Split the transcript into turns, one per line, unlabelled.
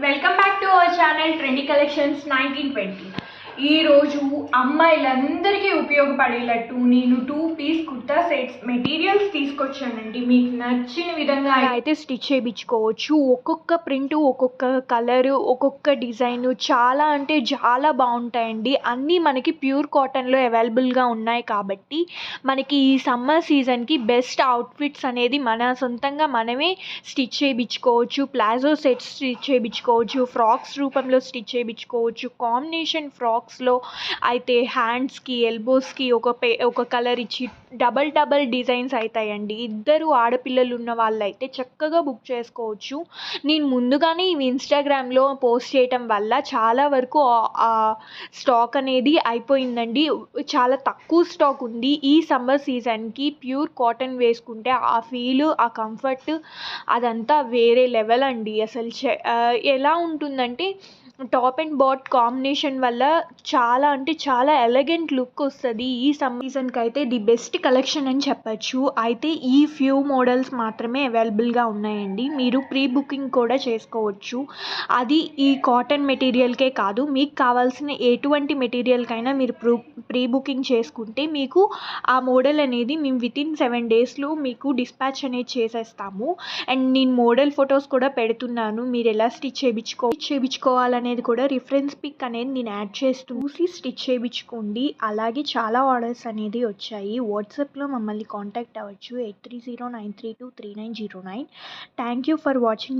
Welcome back to our channel Trendy Collections 1920. ఈరోజు అమ్మాయిలందరికీ ఉపయోగపడేటట్టు నేను two piece kurta sets materials తీసుకొచ్చానండి. మీకు నచ్చిన విధంగా అయితే స్టిచ్ చేయించుకోవచ్చు. ఒక్కొక్క ప్రింట్ ఒక్కొక్క కలర్ ఒక్కొక్క డిజైన్ చాలా అంటే చాలా బాగుంటాయండి. అన్నీ మనకి ప్యూర్ కాటన్లో అవైలబుల్గా ఉన్నాయి కాబట్టి మనకి ఈ సమ్మర్ సీజన్కి బెస్ట్ అవుట్ఫిట్స్ అనేది మన సొంతంగా మనమే స్టిచ్ చేయించుకోవచ్చు. ప్లాజో సెట్స్ స్టిచ్ చేయించుకోవచ్చు. ఫ్రాక్స్ రూపంలో స్టిచ్ చేయించుకోవచ్చు. కాంబినేషన్ బాక్స్లో. అయితే హ్యాండ్స్కి ఎల్బోస్కి ఒక పే ఒక కలర్ ఇచ్చి డబల్ డబల్ డిజైన్స్ అవుతాయండి ఇద్దరు ఆడపిల్లలు ఉన్న వాళ్ళైతే చక్కగా బుక్ చేసుకోవచ్చు. నేను ముందుగానే ఇవి ఇన్స్టాగ్రామ్లో పోస్ట్ చేయటం వల్ల చాలా వరకు స్టాక్ అనేది అయిపోయిందండి. చాలా తక్కువ స్టాక్ ఉంది. ఈ సమ్మర్ సీజన్కి ప్యూర్ కాటన్ వేసుకుంటే ఆ ఫీల్ ఆ కంఫర్ట్ అదంతా వేరే లెవెల్ అండి. అసలు ఎలా ఉంటుందంటే టాప్ అండ్ బాట్ కాంబినేషన్ వల్ల చాలా అంటే చాలా ఎలగెంట్ లుక్ వస్తుంది ఈ సమ్ సీజన్కి అయితే ది బెస్ట్ కలెక్షన్ అని చెప్పచ్చు. అయితే ఈ ఫ్యూ మోడల్స్ మాత్రమే అవైలబుల్గా ఉన్నాయండి. మీరు ప్రీ బుకింగ్ కూడా చేసుకోవచ్చు. అది ఈ కాటన్ మెటీరియల్కే కాదు మీకు కావాల్సిన ఎటువంటి మెటీరియల్కైనా మీరు ప్రూ ప్రీ బుకింగ్ చేసుకుంటే మీకు ఆ మోడల్ అనేది మేము విత్ ఇన్ సెవెన్ డేస్లో మీకు డిస్పాచ్ అనేది చేసేస్తాము. అండ్ నేను మోడల్ ఫొటోస్ కూడా పెడుతున్నాను. మీరు ఎలా స్టిచ్ చేయించుకో అనేది కూడా రిఫరెన్స్ పిక్ అనేది నేను యాడ్ చేస్తూ చూసి స్టిచ్ చేయించుకోండి. అలాగే చాలా ఆర్డర్స్ అనేది వచ్చాయి. వాట్సాప్లో మమ్మల్ని కాంటాక్ట్ అవ్వచ్చు. Eight three zero nine three two three nine zero nine thank you for watching